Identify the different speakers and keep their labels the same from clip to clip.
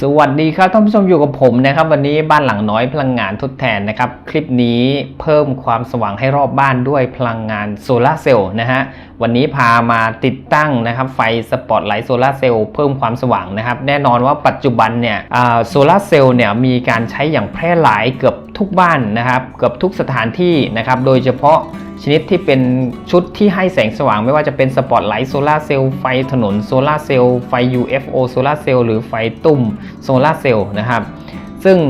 Speaker 1: สวัสดีครับท่านผู้ชมอยู่กับผมนะครับวันนี้บ้านหลังน้อยพลังงานทดแทนนะครับ คลิปนี้เพิ่มความสว่างให้รอบบ้านด้วยพลังงานโซลาร์เซลล์นะฮะวันนี้พามาติดตั้งนะครับไฟสปอตไลท์โซลาร์เซลล์เพิ่มความสว่างนะครับ แน่นอนว่าปัจจุบันเนี่ยโซลาร์เซลล์เนี่ยมีการใช้อย่างแพร่หลายเกือบทุกบ้านนะครับ เกือบทุกสถานที่นะครับ โดยเฉพาะชนิดที่เป็นชุดที่ให้แสงสว่างไม่ว่าจะเป็นสปอตไลท์โซลาร์เซลล์ไฟถนนโซลาร์เซลล์ไฟ UFO โซลาร์เซลล์หรือไฟตุ่มโซลาร์เซลล์นะครับ ซึ่ง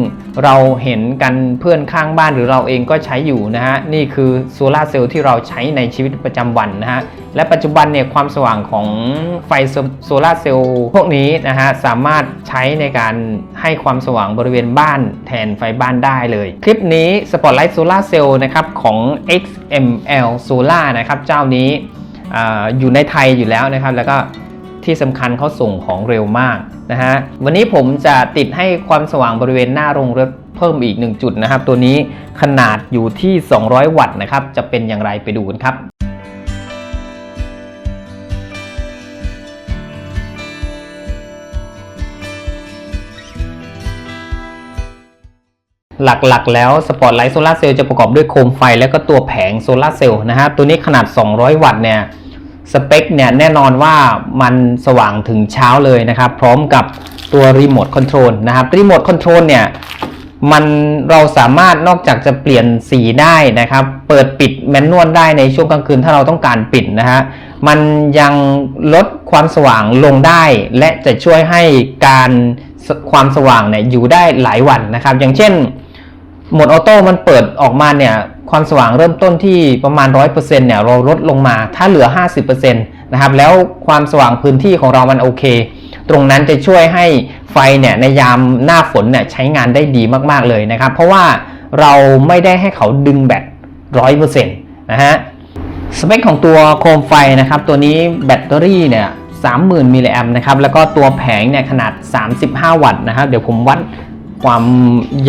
Speaker 1: เราเห็นกันเพื่อนข้างบ้านหรือเราเองก็ใช้อยู่นะฮะ นี่คือโซลาร์เซลล์ที่เราใช้ในชีวิตประจำวันนะฮะ และปัจจุบันเนี่ยความสว่างของไฟโซลาร์เซลล์พวกนี้นะฮะ สามารถใช้ในการให้ความสว่างบริเวณบ้านแทนไฟบ้านได้เลย คลิปนี้ Spotlight Solar Cell นะครับของ XML Solar นะครับเจ้านี้อาอยู่ในไทยอยู่แล้วนะครับแล้วก็ ที่สำคัญเขาส่งของเร็วมากนะฮะวันนี้ผมจะติดให้ความสว่างบริเวณหน้าโรงรถเพิ่มอีก 1 จุดนะครับ ตัวนี้ขนาดอยู่ที่ 200 วัตต์นะครับ จะเป็นอย่างไรไปดูกันครับหลักๆ แล้วสปอตไลท์โซลาร์เซลล์จะประกอบด้วยโคมไฟและก็ตัวแผงโซลาร์เซลล์นะฮะตัวนี้ขนาด 200 วัตต์เนี่ย สเปคเนี่ยแน่นอนว่ามันสว่างถึงเช้าเลยนะครับ พร้อมกับตัวรีโมทคอนโทรลนะครับรีโมทคอนโทรลเนี่ยมันเราสามารถนอกจากจะเปลี่ยนสีได้นะครับ เปิดปิดแมนนวลได้ในช่วงกลางคืนถ้าเราต้องการปิดนะฮะมันยังลดความสว่างลงได้ และจะช่วยให้การความสว่างเนี่ยอยู่ได้หลายวันนะครับ อย่างเช่น โหมดออโต้มันเปิดออกมาเนี่ยความสว่างเริ่มต้นที่ประมาณ 100%เนี่ยเราลดลงมาถ้าเหลือ 50%นะครับแล้วความสว่างพื้นที่ของเรามันโอเค ตรงนั้นจะช่วยให้ไฟเนี่ยในยามหน้าฝนเนี่ยใช้งานได้ดีมากๆเลยนะครับ เพราะว่าเราไม่ได้ให้เขาดึงแบต 100%นะฮะสเปคของตัวโคมไฟนะครับ ตัวนี้แบตเตอรี่เนี่ย30,000มิลลิแอมนะครับแล้วก็ตัวแผงเนี่ยขนาด 35 วัตต์นะครับ เดี๋ยวผมวัด ความ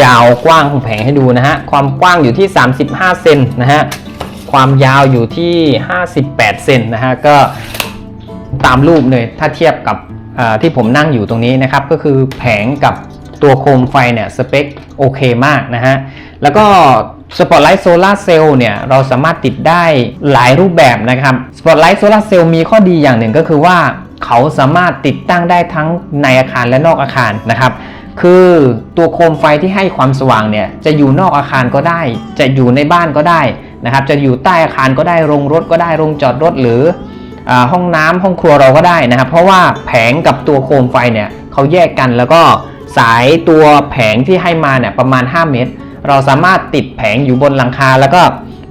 Speaker 1: ยาวกว้างของแผงให้ดูนะฮะ ความกว้างอยู่ที่ 35 เซนนะฮะ ความยาวอยู่ที่ 58 เซนนะฮะ ก็ตามรูปเลย ถ้าเทียบกับที่ผมนั่งอยู่ตรงนี้นะครับ ก็คือแผงกับตัวโคมไฟเนี่ยสเปคโอเคมากนะฮะ แล้วก็สปอตไลท์โซลาร์เซลล์เนี่ยเราสามารถติดได้หลายรูปแบบนะครับสปอตไลท์โซลาร์เซลล์มีข้อดีอย่างหนึ่งก็คือว่าเขาสามารถติดตั้งได้ทั้งในอาคารและนอกอาคารนะครับ คือตัวโคมไฟที่ให้ความสว่างเนี่ยจะอยู่นอกอาคารก็ได้ จะอยู่ในบ้านก็ได้นะครับ จะอยู่ใต้อาคารก็ได้โรงรถก็ได้โรงจอดรถหรืออห้องน้ำห้องครัวเราก็ได้นะครับ เพราะว่าแผงกับตัวโคมไฟเนี่ยเขาแยกกันแล้วก็สายตัวแผงที่ให้มาเนี่ยประมาณ 5 เมตร เราสามารถติดแผงอยู่บนหลังคา แล้วก็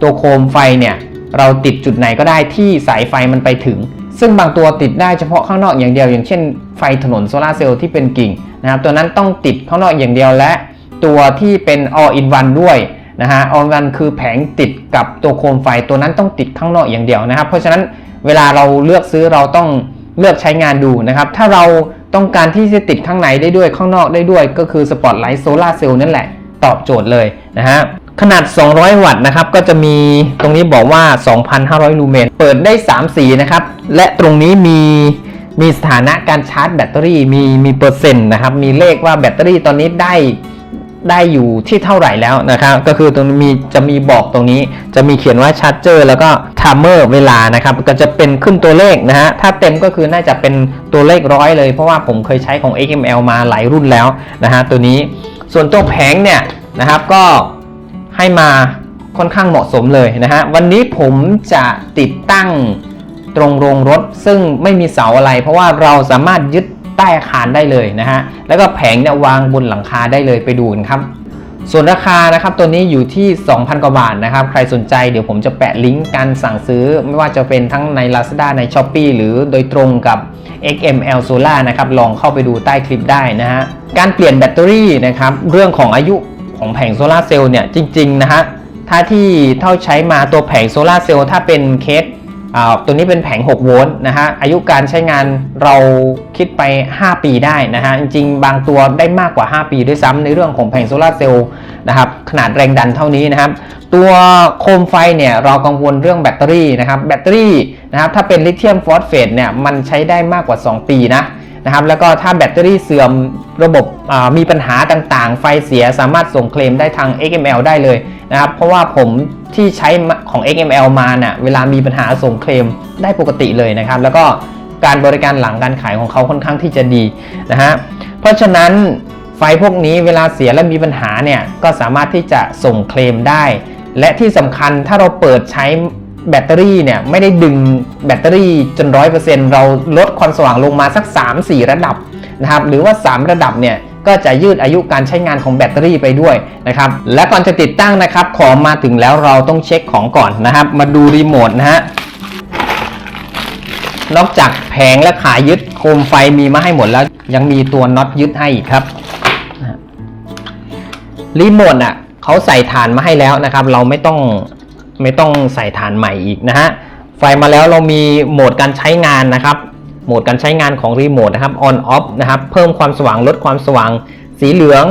Speaker 1: ตัวโคมไฟเนี่ยเราติดจุดไหนก็ได้ที่สายไฟมันไปถึง ซึ่งบางตัวติดได้เฉพาะข้างนอกอย่างเดียว อย่างเช่นไฟถนนโซลาร์เซลล์ที่เป็นกิ่ง นะครับตัวนั้นต้องติดข้างนอกอย่างเดียวและตัวที่เป็น all in one ด้วยนะฮะ all in one คือแผงติดกับตัวโคมไฟตัวนั้นต้องติดข้างนอกอย่างเดียวนะครับ เพราะฉะนั้นเวลาเราเลือกซื้อเราต้องเลือกใช้งานดูนะครับ ถ้าเราต้องการที่จะติดข้างในได้ด้วยข้างนอกได้ด้วย ก็คือสปอตไลท์โซลาร์เซลล์นั่นแหละ ตอบโจทย์เลยนะฮะขนาด 200 วัตต์นะครับ ก็จะมีตรงนี้บอกว่า 2,500 ลูเมน เปิดได้ 3 สีนะครับ และตรงนี้มี มีสถานะการชาร์จแบตเตอรี่มีมีเปอร์เซ็นต์นะครับ มีเลขว่าแบตเตอรี่ตอนนี้ได้ได้อยู่ที่เท่าไหร่แล้วนะครับ ก็คือตรงมีจะมีบอกตรงนี้ จะมีเขียนว่าชาร์จเจอร์แล้วก็ไทม์เมอร์เวลานะครับ ก็จะเป็นขึ้นตัวเลขนะฮะ ถ้าเต็มก็คือน่าจะเป็นตัวเลขร้อยเลย เพราะว่าผมเคยใช้ของ XML มาหลายรุ่นแล้วนะฮะตัวนี้ ส่วนตัวแผงเนี่ยนะครับก็ให้มาค่อนข้างเหมาะสมเลยนะฮะ วันนี้ผมจะติดตั้ง ตรงโรงรถ ซึ่งไม่มีเสาอะไร เพราะว่าเราสามารถยึดใต้อาคารได้เลยนะฮะ แล้วก็แผงเนี่ยวางบนหลังคาได้เลยไปดูกันครับ ส่วนราคานะครับตัวนี้อยู่ที่ 2,000 กว่าบาทนะครับ ใครสนใจเดี๋ยวผมจะแปะลิงก์การสั่งซื้อ ไม่ว่าจะเป็นทั้งใน Lazada ใน s h อ p e e หรือโดยตรงกับ XML Solar นะครับ ลองเข้าไปดูใต้คลิปได้นะฮะ การเปลี่ยนแบตเตอรี่นะครับ เรื่องของอายุของแผงโซลาเซลล์เนี่ยจริงๆนะฮะ ถ้าที่เท่าใช้มาตัวแผงโซลาเซลล์ถ้าเป็นเคส ตัวนี้เป็นแผง 6 โวลต์นะฮะ อายุการใช้งานเราคิดไป 5 ปีได้นะฮะ จริงๆ บางตัวได้มากกว่า 5 ปีด้วยซ้ำในเรื่องของแผงโซลาร์เซลล์นะครับ ขนาดแรงดันเท่านี้นะครับ ตัวโคมไฟเนี่ยเรากังวลเรื่องแบตเตอรี่นะครับ แบตเตอรี่นะครับ ถ้าเป็นลิเธียมฟอสเฟตเนี่ย มันใช้ได้มากกว่า 2 ปีนะ นะครับแล้วก็ถ้าแบตเตอรี่เสื่อมระบบมีปัญหาต่างๆ ไฟเสียสามารถส่งเคลมได้ทาง XML ได้เลยนะครับเพราะว่าผมที่ใช้ของ XML มาเนะ่ะเวลามีปัญหาส่งเคลมได้ปกติเลยนะครับ แล้วก็การบริการหลังการขายของเขาค่อนข้างที่จะดีนะฮะเพราะฉะนั้นไฟพวกนี้เวลาเสียและมีปัญหาเนี่ยก็สามารถที่จะส่งเคลมได้ และที่สำคัญถ้าเราเปิดใช้ แบตเตอรี่เนี่ยไม่ได้ดึงแบตเตอรี่จนร้อยเปอร์เซ็นต์เราลดความสว่างลงมาสัก 3-4 ระดับนะครับหรือว่า 3 ระดับเนี่ยก็จะยืดอายุการใช้งานของแบตเตอรี่ไปด้วยนะครับและก่อนจะติดตั้งนะครับของมาถึงแล้วเราต้องเช็คของก่อนนะครับ มาดูรีโมทนะฮะนอกจากแผงและขายึดโคมไฟมีมาให้หมดแล้ว ยังมีตัวน็อตยึดให้อีกครับรีโมทอะเขาใส่ฐานมาให้แล้วนะครับ เราไม่ต้อง ไม่ต้องใส่ฐานใหม่อีกนะฮะไฟมาแล้วเรามีโหมดการใช้งานนะครับ โหมดการใช้งานของรีโมทนะครับ on off นะครับ เพิ่มความสว่างลดความสว่าง สีเหลือง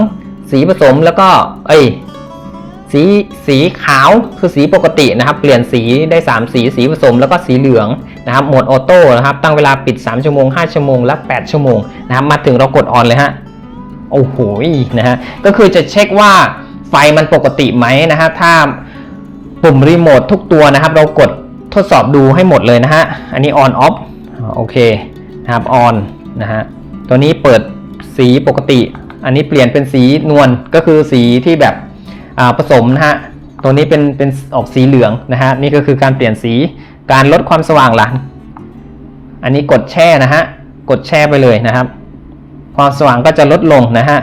Speaker 1: สีผสมแล้วก็เอ้ยสีสีขาวคือสีปกตินะครับ เปลี่ยนสีได้ 3 สีสีผสมแล้วก็สีเหลืองนะครับโหมดออโต้นะครับ ตั้งเวลาปิด 3 ชั่วโมง 5 ชั่วโมง และ 8 ชั่วโมงนะครับ มาถึงเรากดออนเลยฮะโอ้โหนะฮะก็คือจะเช็คว่าไฟมันปกติไหมนะฮะถ้า ปุ่มรีโมททุกตัวนะครับ เรากดทดสอบดูให้หมดเลยนะฮะ อันนี้ on off อ่าโอเคนะครับ on นะฮะ ตัวนี้เปิดสีปกติ อันนี้เปลี่ยนเป็นสีนวล ก็คือสีที่แบบผสมนะฮะ ตัวนี้เป็นเป็นออกสีเหลืองนะฮะ นี่ก็คือการเปลี่ยนสี การลดความสว่างล่ะอันนี้กดแช่นะฮะ กดแช่ไปเลยนะครับ ความสว่างก็จะลดลงนะฮะ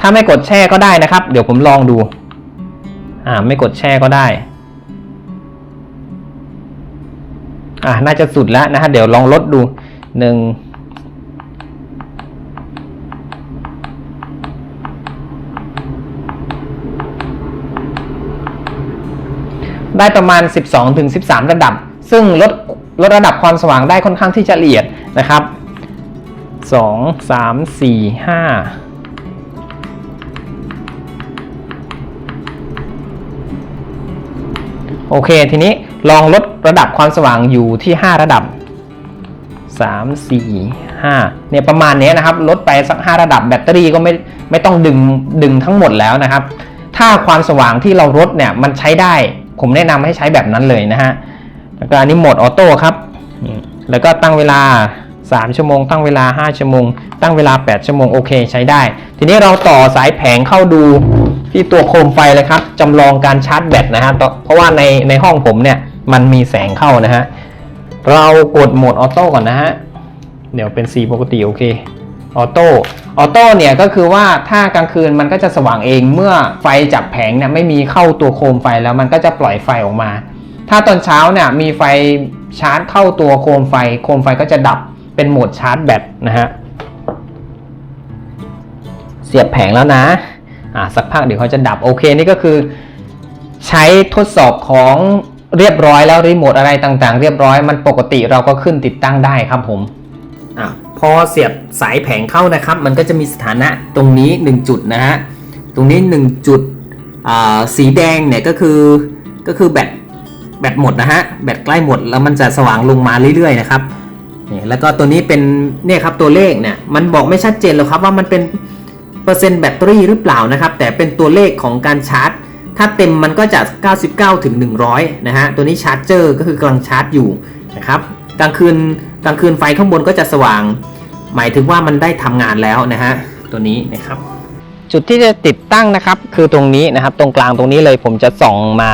Speaker 1: ถ้าไม่กดแช่ก็ได้นะครับ เดี๋ยวผมลองดู อ่าไม่กดแช่ก็ได้อ่าน่าจะสุดแล้วนะฮะเดี๋ยวลองลดดูหนึ่งได้ประมาณ 12-13 ระดับ ซึ่งลดลดระดับความสว่างได้ค่อนข้างที่จะละเอียดนะครับ 2 3 4 5 โอเค ทีนี้ลองลดระดับความสว่างอยู่ที่ 5 ระดับ 3 4 5เนี่ยประมาณนี้นะครับ ลดไปสัก 5 ระดับแบตเตอรี่ก็ไม่ไม่ต้องดึงดึงทั้งหมดแล้วนะครับ ถ้าความสว่างที่เราลดเนี่ยมันใช้ได้ ผมแนะนำให้ใช้แบบนั้นเลยนะฮะแล้วก็อันนี้โหมดออโต้ครับ แล้วก็ตั้งเวลา 3 ชั่วโมง ตั้งเวลา 5 ชั่วโมง ตั้งเวลา 8 ชั่วโมงโอเคใช้ได้ ทีนี้เราต่อสายแผงเข้าดูที่ตัวโคมไฟเลยครับจำลองการชาร์จแบตนะฮะเพราะว่าในในห้องผมเนี่ยมันมีแสงเข้านะฮะเรากดโหมดออโต้ก่อนนะฮะเดี๋ยวเป็นสีปกติโอเคออโต้ออโต้เนี่ยก็คือว่าถ้ากลางคืนมันก็จะสว่างเองเมื่อไฟจากแผงเนี่ยไม่มีเข้าตัวโคมไฟแล้วมันก็จะปล่อยไฟออกมา ถ้าตอนเช้าเนี่ยมีไฟชาร์จเข้าตัวโคมไฟ โคมไฟก็จะดับ เป็นโหมดชาร์จแบตนะฮะ เสียบแผงแล้วนะ อ่าสักพักเดี๋ยวเขาจะดับโอเคนี่ก็คือ ใช้ทดสอบของเรียบร้อยแล้วรีโมทอะไรต่างๆ เรียบร้อยมันปกติเราก็ขึ้นติดตั้งได้ครับผมอะพอเสียบสายแผงเข้านะครับ มันก็จะมีสถานะตรงนี้ 1 จุดนะฮะตรงนี้ 1 จุดอ่าสีแดงเนี่ยก็คือก็คือแบตแบตหมดนะฮะแบตใกล้หมดแล้วมันจะสว่างลงมาเรื่อยๆนะครับ นี่แล้วก็ตัวนี้เป็นเนี่ยครับตัวเลขเนี่ยมันบอกไม่ชัดเจนหรอกครับว่ามันเป็นเปอร์เซ็นต์แบตเตอรี่หรือเปล่านะครับแต่เป็นตัวเลขของการชาร์จ ถ้าเต็มมันก็จะ 99 ถึง 100 นะฮะตัวนี้ชาร์จเจอร์ก็คือกำลังชาร์จอยู่นะครับกลางคืนกลางคืนไฟข้างบนก็จะสว่าง หมายถึงว่ามันได้ทำงานแล้วนะฮะตัวนี้นะครับจุดที่จะติดตั้งนะครับคือตรงนี้นะครับ ตรงกลางตรงนี้เลยผมจะส่องมา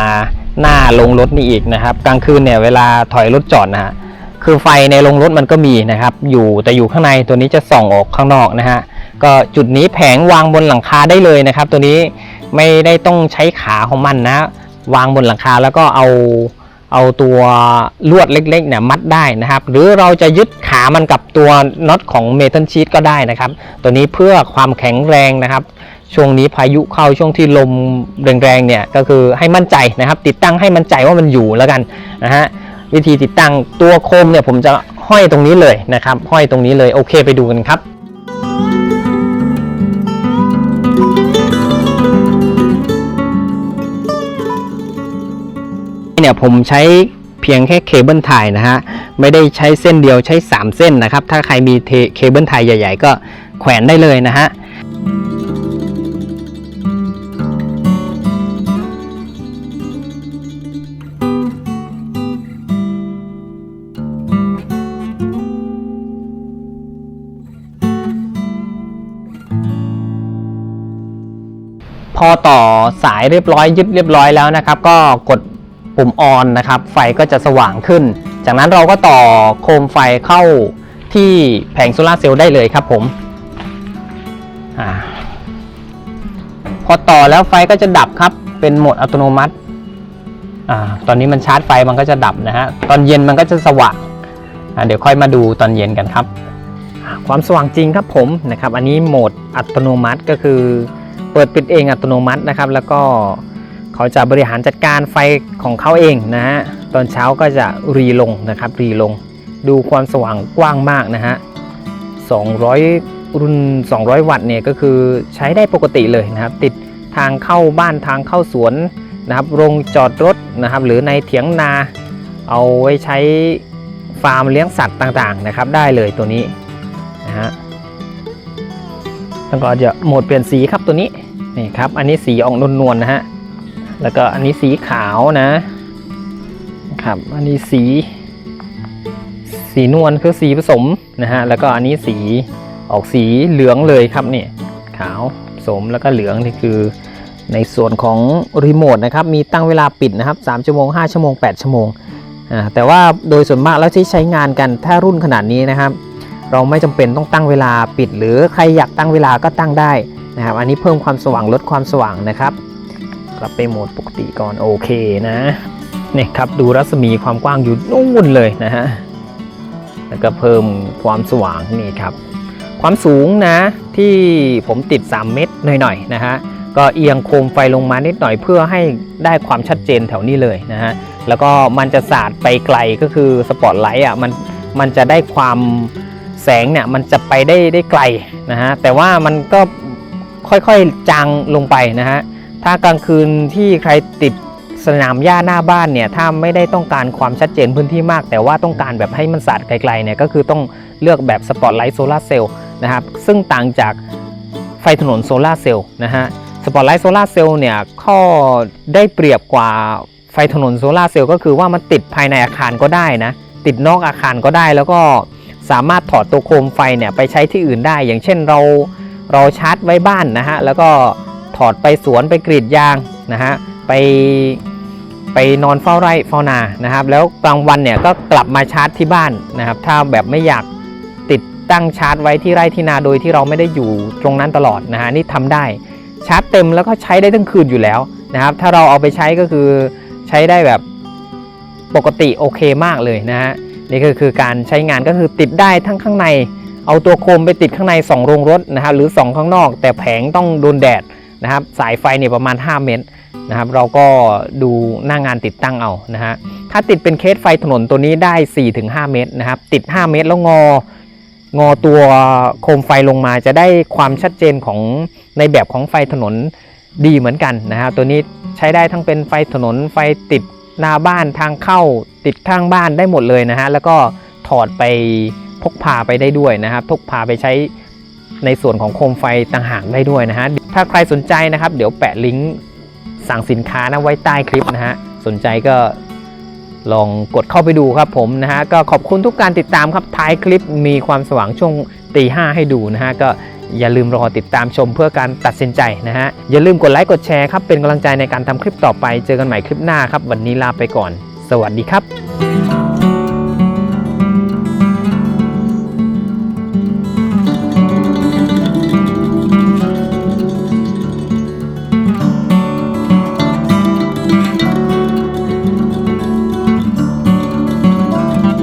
Speaker 1: หน้าลงรถนี่อีกนะครับ กลางคืนเนี่ยเวลาถอยรถจอดนะฮะ คือไฟในโรงรถมันก็มีนะครับ อยู่แต่อยู่ข้างในตัวนี้จะส่องออกข้างนอกนะฮะก็จุดนี้แผงวางบนหลังคาได้เลยนะครับ ตัวนี้ไม่ได้ต้องใช้ขาของมันนะ วางบนหลังคาแล้วก็เอาเอาตัวลวดเล็กๆเนี่ยมัดได้นะครับ หรือเราจะยึดขามันกับตัวน็อตของเมทัลชีตก็ได้นะครับ ตัวนี้เพื่อความแข็งแรงนะครับ ช่วงนี้พายุเข้าช่วงที่ลมแรงๆเนี่ยก็คือให้มั่นใจนะครับ ติดตั้งให้มั่นใจว่ามันอยู่แล้วกันนะฮะ วิธีติดตั้งตัวโคมเนี่ยผมจะห้อยตรงนี้เลยนะครับห้อยตรงนี้เลยโอเคไปดูกันครับเนี่ยผมใช้เพียงแค่เคเบิลไทยนะฮะไม่ได้ใช้เส้นเดียวใช้ 3 เส้นนะครับ ถ้าใครมีเทเคเบิลไทยใหญ่ ๆ ก็แขวนได้เลยนะฮะ พอต่อสายเรียบร้อยยึดเรียบร้อยแล้วนะครับ ก็กดปุ่มออนนะครับ ไฟก็จะสว่างขึ้น จากนั้นเราก็ต่อโคมไฟเข้าที่แผงโซลาร์เซลล์ได้เลยครับผมอพอต่อแล้วไฟก็จะดับครับ เป็นโหมดอัตโนมัติอตอนนี้มันชาร์จไฟมันก็จะดับนะฮะ ตอนเย็นมันก็จะสว่างเดี๋ยวค่อยมาดูตอนเย็นกันครับ ความสว่างจริงครับผมนะครับ อันนี้โหมดอัตโนมัติก็คือ เปิดปิดเองอัตโนมัตินะครับ แล้วก็เขาจะบริหารจัดการไฟของเขาเองนะฮะตอนเช้าก็จะรีลงนะครับรีลง ดูความสว่างกว้างมากนะฮะ 200 รุ่น 200 วัตต์เนี่ยก็คือใช้ได้ปกติเลยนะครับ ติดทางเข้าบ้านทางเข้าสวนนะครับโรงจอดรถนะครับ หรือในเถียงนาเอาไว้ใช้ฟาร์มเลี้ยงสัตว์ต่างๆนะครับ ได้เลยตัวนี้นะฮะแล้วก็จะโหมดเปลี่ยนสีครับตัวนี้ นี่ครับ อันนี้สีออกนวลๆนะฮะ แล้วก็อันนี้สีขาวนะครับ อันนี้สี สีนวลคือสีผสมนะฮะ แล้วก็อันนี้สีออกสีเหลืองเลยครับนี่ขาวผสมแล้วก็เหลืองนี่คือในส่วนของรีโมทนะครับ มีตั้งเวลาปิดนะครับ3ชั่วโมง 5 ชั่วโมง 8 ชั่วโมงอ่าแต่ว่าโดยส่วนมากแล้วที่ใช้งานกันถ้ารุ่นขนาดนี้นะครับ เราไม่จำเป็นต้องตั้งเวลาปิด หรือใครอยากตั้งเวลาก็ตั้งได้ นะครับ อันนี้เพิ่มความสว่างลดความสว่างนะครับ กลับไปโหมดปกติก่อนโอเคนะนี่ครับดูรัศมีความกว้างอยู่นู่นเลยนะฮะแล้วก็เพิ่มความสว่างนี่ครับ ความสูงนะที่ผมติด 3 เมตรหน่อยๆนะฮะก็เอียงโคมไฟลงมานิดหน่อยเพื่อให้ได้ความชัดเจนแถวนี้เลยนะฮะแล้วก็มันจะสาดไปไกลก็คือสปอตไลท์อะมันมันจะได้ความแสงเนี่ยมันจะไปได้ได้ไกลนะฮะแต่ว่ามันก็ ค่อยๆจางลงไปนะฮะถ้ากลางคืนที่ใครติดสนามหญ้าหน้าบ้านเนี่ยถ้าไม่ได้ต้องการความชัดเจนพื้นที่มาก แต่ว่าต้องการแบบให้มันสาดไกลๆเนี่ยก็คือต้องเลือกแบบสปอตไลท์โซลาร์เซลล์นะครับซึ่งต่างจากไฟถนนโซลาร์เซลล์นะฮะสปอตไลท์โซลาร์เซลล์เนี่ยข้อได้เปรียบกว่าไฟถนนโซลาร์เซลล์ก็คือว่ามันติดภายในอาคารก็ได้นะติดนอกอาคารก็ได้แล้วก็สามารถถอดตัวโคมไฟเนี่ยไปใช้ที่อื่นได้ อย่างเช่นเรา เราชาร์จไว้บ้านนะฮะแล้วก็ถอดไปสวนไปกรีดยางนะฮะไปไปนอนเฝ้าไร่เฝ้านานะครับ แล้วกลางวันเนี่ยก็กลับมาชาร์จที่บ้านนะครับ ถ้าแบบไม่อยากติดตั้งชาร์จไว้ที่ไร่ที่นาโดยที่เราไม่ได้อยู่ตรงนั้นตลอดนะฮะนี่ทำได้ชาร์จเต็มแล้วก็ใช้ได้ทั้งคืนอยู่แล้วนะครับ ถ้าเราเอาไปใช้ก็คือใช้ได้แบบปกติโอเคมากเลยนะฮะนี่ก็คือการใช้งานก็คือติดได้ทั้งข้างใน เอาตัวโคมไปติดข้างใน 2 โรงรถนะครับหรือ 2 ข้างนอก แต่แผงต้องโดนแดดนะครับสายไฟเนี่ยประมาณ 5 เมตรนะครับเราก็ดูหน้างานติดตั้งเอานะฮะถ้าติดเป็นเคสไฟถนนตัวนี้ได้ 4-5 เมตรนะครับติด 5 เมตรแล้วงองอตัวโคมไฟลงมาจะได้ความชัดเจนของในแบบของไฟถนนดีเหมือนกันนะฮะตัวนี้ใช้ได้ทั้งเป็นไฟถนนไฟติดหน้าบ้านทางเข้าติดข้างบ้านได้หมดเลยนะฮะแล้วก็ถอดไป พกพาไปได้ด้วยนะครับพกพาไปใช้ในส่วนของโคมไฟต่างหากได้ด้วยนะฮะถ้าใครสนใจนะครับ เดี๋ยวแปะลิงก์สั่งสินค้านะไว้ใต้คลิปนะฮะสนใจก็ลองกดเข้าไปดูครับผมนะฮะก็ขอบคุณทุกการติดตามครับท้ายคลิปมีความสว่างช่วงตีห้าให้ดูนะฮะก็อย่าลืมรอติดตามชมเพื่อการตัดสินใจนะฮะอย่าลืมกดไลค์กดแชร์ครับเป็นกำลังใจในการทำคลิปต่อไปเจอกันใหม่คลิปหน้าครับ วันนี้ลาไปก่อน สวัสดีครับ